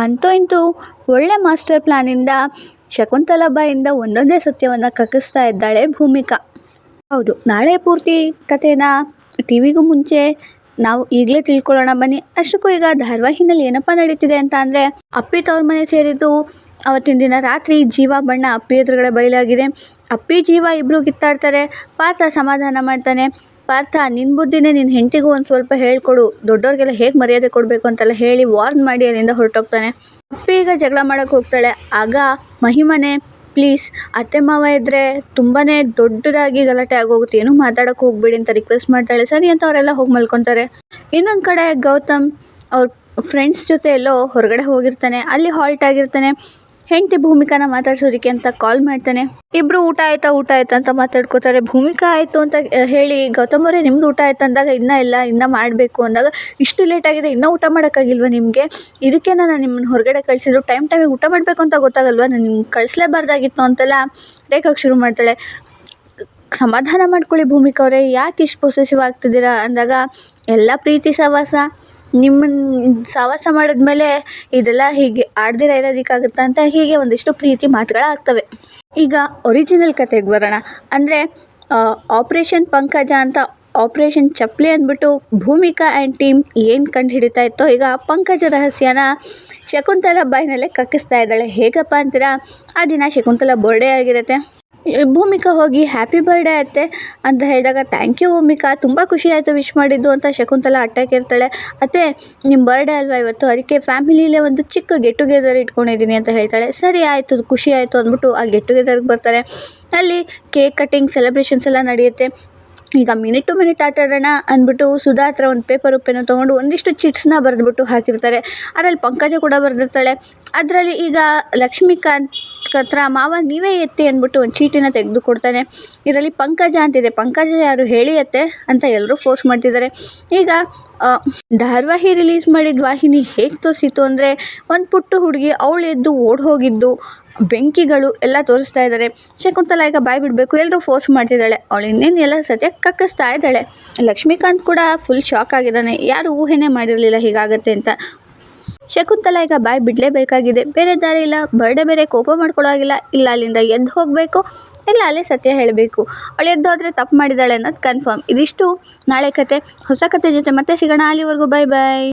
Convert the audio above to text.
ಅಂತೂ ಇಂತೂ ಒಳ್ಳೆ ಮಾಸ್ಟರ್ ಪ್ಲಾನಿಂದ ಶಕುಂತಲಾ ಬಾಯಿಂದ ಒಂದೊಂದೇ ಸತ್ಯವನ್ನು ಕಕ್ಕಿಸ್ತಾ ಇದ್ದಾಳೆ ಭೂಮಿಕಾ. ಹೌದು, ನಾಳೆ ಪೂರ್ತಿ ಕಥೆನ ಟಿ ವಿಗೂ ಮುಂಚೆ ನಾವು ಈಗಲೇ ತಿಳ್ಕೊಳ್ಳೋಣ ಬನ್ನಿ. ಅಷ್ಟಕ್ಕೂ ಈಗ ಧಾರವಾಹಿನಲ್ಲಿ ಏನಪ್ಪ ನಡೀತಿದೆ ಅಂತ ಅಂದರೆ ಅಪ್ಪಿ ತವ್ರ ಮನೆ ಸೇರಿದ್ದು ಅವತ್ತಿನ ದಿನ ರಾತ್ರಿ ಜೀವ ಬಣ್ಣ ಅಪ್ಪಿ ಎದುರುಗಡೆ ಬಯಲಾಗಿದೆ. ಅಪ್ಪಿ ಜೀವ ಇಬ್ಬರು ಕಿತ್ತಾಡ್ತಾರೆ, ಪಾತ್ರ ಸಮಾಧಾನ ಮಾಡ್ತಾನೆ. ಪಾರ್ಥ ನಿನ್ನ ಬುದ್ಧಿನೇ ನಿನ್ನ ಹೆಂಡತಿಗೂ ಒಂದು ಸ್ವಲ್ಪ ಹೇಳಿಕೊಡು. ದೊಡ್ಡವ್ರಿಗೆಲ್ಲ ಹೇಗೆ ಮರ್ಯಾದೆ ಕೊಡಬೇಕು ಅಂತೆಲ್ಲ ಹೇಳಿ ವಾರ್ನ್ ಮಾಡಿ ಅಲ್ಲಿಂದ ಹೊರಟೋಗ್ತಾನೆ. ಅಪ್ಪಿ ಈಗ ಜಗಳ ಮಾಡೋಕ್ಕೆ ಹೋಗ್ತಾಳೆ. ಆಗ ಮಹಿಮನೆ ಪ್ಲೀಸ್ ಅತ್ತೆ ಮಾವ ಇದ್ದರೆ ತುಂಬಾ ದೊಡ್ಡದಾಗಿ ಗಲಾಟೆ ಆಗೋಗುತ್ತೆ. ಏನೂ ಮಾತಾಡೋಕ್ಕೆ ಹೋಗ್ಬೇಡಿ ಅಂತ ರಿಕ್ವೆಸ್ಟ್ ಮಾಡ್ತಾಳೆ. ಸರಿ ಅಂತ ಅವರೆಲ್ಲ ಹೋಗಿ ಮಲ್ಕೊತಾರೆ. ಇನ್ನೊಂದು ಕಡೆ ಗೌತಮ್ ಅವ್ರ ಫ್ರೆಂಡ್ಸ್ ಜೊತೆ ಎಲ್ಲೋ ಹೊರಗಡೆ ಹೋಗಿರ್ತಾನೆ. ಅಲ್ಲಿ ಹಾಲ್ಟ್ ಆಗಿರ್ತಾನೆ. ಹೆಂಡತಿ ಭೂಮಿಕಾನ ಮಾತಾಡ್ಸೋದಕ್ಕೆ ಅಂತ ಕಾಲ್ ಮಾಡ್ತಾನೆ. ಇಬ್ರು ಊಟ ಆಯ್ತಾ ಊಟ ಆಯ್ತಾ ಅಂತ ಮಾತಾಡ್ಕೋತಾರೆ. ಭೂಮಿಕಾ ಆಯಿತು ಅಂತ ಹೇಳಿ, ಗೌತಮ್ ಅವರೇ, ನಿಮ್ದು ಊಟ ಆಯ್ತು? ಅಂದಾಗ, ಇನ್ನೂ ಇಲ್ಲ, ಇನ್ನೂ ಮಾಡಬೇಕು. ಅಂದಾಗ, ಇಷ್ಟು ಲೇಟ್ ಆಗಿದೆ, ಇನ್ನೂ ಊಟ ಮಾಡೋಕ್ಕಾಗಿಲ್ವ ನಿಮಗೆ? ಇದಕ್ಕೆ ನಾನು ನಿಮ್ಮನ್ನು ಹೊರಗಡೆ ಕಳಿಸಿದ್ರು ಟೈಮ್ ಟೈಮಿಗೆ ಊಟ ಮಾಡಬೇಕು ಅಂತ ಗೊತ್ತಾಗಲ್ವಾ? ನಾನು ನಿಮ್ಗೆ ಕಳಿಸ್ಲೇಬಾರ್ದಾಗಿತ್ತು ಅಂತೆಲ್ಲ ರೇಖಕ್ಕೆ ಶುರು ಮಾಡ್ತಾಳೆ. ಸಮಾಧಾನ ಮಾಡ್ಕೊಳ್ಳಿ ಭೂಮಿಕಾ ಅವರೇ, ಯಾಕೆ ಇಷ್ಟು ಪೊಸೆಸಿವ್ ಆಗ್ತಿದ್ದೀರಾ? ಅಂದಾಗ, ಎಲ್ಲ ಪ್ರೀತಿ ಸಹವಾಸ. ನಿಮ್ಮನ್ನ ಸಹವಾಸ ಮಾಡಿದ್ಮೇಲೆ ಇದೆಲ್ಲ ಹೀಗೆ ಆಡ್ದಿರ ಇರೋದಕ್ಕಾಗುತ್ತಾ ಅಂತ ಹೀಗೆ ಒಂದಿಷ್ಟು ಪ್ರೀತಿ ಮಾತುಗಳಾಗ್ತವೆ. ಈಗ ಒರಿಜಿನಲ್ ಕತೆಗೆ ಬರೋಣ. ಅಂದರೆ ಆಪ್ರೇಷನ್ ಪಂಕಜ ಅಂತ ಆಪ್ರೇಷನ್ ಚಪ್ಪಲಿ ಅಂದ್ಬಿಟ್ಟು ಭೂಮಿಕಾ ಆ್ಯಂಡ್ ಟೀಮ್ ಏನು ಕಂಡು ಹಿಡಿತಾ ಇತ್ತೋ, ಈಗ ಪಂಕಜ ರಹಸ್ಯನ ಶಕುಂತಲಾ ಬಾಯಿನಲ್ಲೇ ಕಕ್ಕಿಸ್ತಾ ಇದ್ದಾಳೆ. ಹೇಗಪ್ಪ ಅಂತೀರಾ? ಆ ದಿನ ಶಕುಂತಲಾ ಬರ್ಡೇ ಆಗಿರುತ್ತೆ. ಭೂಮಿಕಾ ಹೋಗಿ ಹ್ಯಾಪಿ ಬರ್ಡೇ ಅತ್ತೆ ಅಂತ ಹೇಳಿದಾಗ ಥ್ಯಾಂಕ್ ಯು ಭೂಮಿಕಾ, ತುಂಬ ಖುಷಿ ಆಯಿತು ವಿಶ್ ಮಾಡಿದ್ದು ಅಂತ ಶಕುಂತಲಾ ಇರ್ತಾಳೆ. ಅತ್ತೆ ನಿಮ್ಮ ಬರ್ಡೇ ಅಲ್ವಾ ಇವತ್ತು? ಅದಕ್ಕೆ ಫ್ಯಾಮಿಲಿಲೇ ಒಂದು ಚಿಕ್ಕ ಗೆಟ್ ಟುಗೆದರ್ ಇಟ್ಕೊಂಡಿದ್ದೀನಿ ಅಂತ ಹೇಳ್ತಾಳೆ. ಸರಿ ಆಯಿತು, ಖುಷಿ ಆಯಿತು ಅಂದ್ಬಿಟ್ಟು ಆ ಗೆಟ್ ಟುಗೆದರ್ಗೆ ಬರ್ತಾರೆ. ಅಲ್ಲಿ ಕೇಕ್ ಕಟ್ಟಿಂಗ್ ಸೆಲೆಬ್ರೇಷನ್ಸ್ ಎಲ್ಲ ನಡೆಯುತ್ತೆ. ಈಗ ಮಿನಿಟ್ ಟು ಮಿನಿಟ್ ಆಟ ಆಡೋಣ ಅಂದ್ಬಿಟ್ಟು ಸುಧಾ ಹತ್ರ ಒಂದು ಪೇಪರ್ ಉಪ್ಪೇನೋ ತೊಗೊಂಡು ಒಂದಿಷ್ಟು ಚಿಟ್ಸ್ನ ಬರೆದ್ಬಿಟ್ಟು ಹಾಕಿರ್ತಾರೆ. ಅದರಲ್ಲಿ ಪಂಕಜ ಕೂಡ ಬರೆದಿರ್ತಾಳೆ. ಅದರಲ್ಲಿ ಈಗ ಲಕ್ಷ್ಮೀಕಾಂತ್ ಹತ್ರ ಮಾವ ನೀವೇ ಎತ್ತಿ ಅಂದ್ಬಿಟ್ಟು ಒಂದು ಚೀಟಿನ ತೆಗೆದು ಕೊಡ್ತಾನೆ ಇದರಲ್ಲಿ ಪಂಕಜ ಅಂತಿದೆ. ಪಂಕಜ ಯಾರು ಹೇಳಿ ಎತ್ತೆ ಅಂತ ಎಲ್ಲರೂ ಫೋರ್ಸ್ ಮಾಡ್ತಿದ್ದಾರೆ. ಈಗ ಧಾರಾವಾಹಿ ರಿಲೀಸ್ ಮಾಡಿದ ವಾಹಿನಿ ಹೇಗೆ ತೋರಿಸಿತ್ತು ಅಂದರೆ, ಒಂದು ಪುಟ್ಟ ಹುಡುಗಿ ಅವಳು ಎದ್ದು ಓಡಿ ಹೋಗಿದ್ದು, ಬೆಂಕಿಗಳು ಎಲ್ಲ ತೋರಿಸ್ತಾ ಇದ್ದಾರೆ ಶಕುಂತಲಾ ಈಗ ಬಾಯ್ ಬಿಡಬೇಕು. ಎಲ್ಲರೂ ಫೋರ್ಸ್ ಮಾಡ್ತಿದ್ದಾಳೆ. ಅವಳು ಇನ್ನೇನು ಎಲ್ಲ ಸತ್ಯ ಕಕ್ಕಿಸ್ತಾ ಇದ್ದಾಳೆ. ಲಕ್ಷ್ಮೀಕಾಂತ್ ಕೂಡ ಫುಲ್ ಶಾಕ್ ಆಗಿದ್ದಾನೆ. ಯಾರು ಊಹೆನೇ ಮಾಡಿರಲಿಲ್ಲ ಹೀಗಾಗತ್ತೆ ಅಂತ. ಶಕುಂತಲಾ ಈಗ ಬಾಯ್ ಬಿಡಲೇಬೇಕಾಗಿದೆ. ಬೇರೆ ದಾರಿ ಇಲ್ಲ. ಬರ್ಡೆ ಬೇರೆ ಕೋಪ ಮಾಡ್ಕೊಳ್ಳೋಗಿಲ್ಲ ಇಲ್ಲ, ಅಲ್ಲಿಂದ ಎದ್ದು ಹೋಗಬೇಕು. ಇಲ್ಲ, ಅಲ್ಲೇ ಸತ್ಯ ಹೇಳಬೇಕು. ಅವಳು ಎದ್ದು ಹೋದರೆ ತಪ್ಪು ಮಾಡಿದ್ದಾಳೆ ಅನ್ನೋದು ಕನ್ಫರ್ಮ್ ಇದಿಷ್ಟು. ನಾಳೆ ಕತೆ. ಹೊಸ ಕತೆ ಜೊತೆ ಮತ್ತೆ ಸಿಗೋಣ. ಅಲ್ಲಿವರೆಗೂ ಬಾಯ್ ಬಾಯ್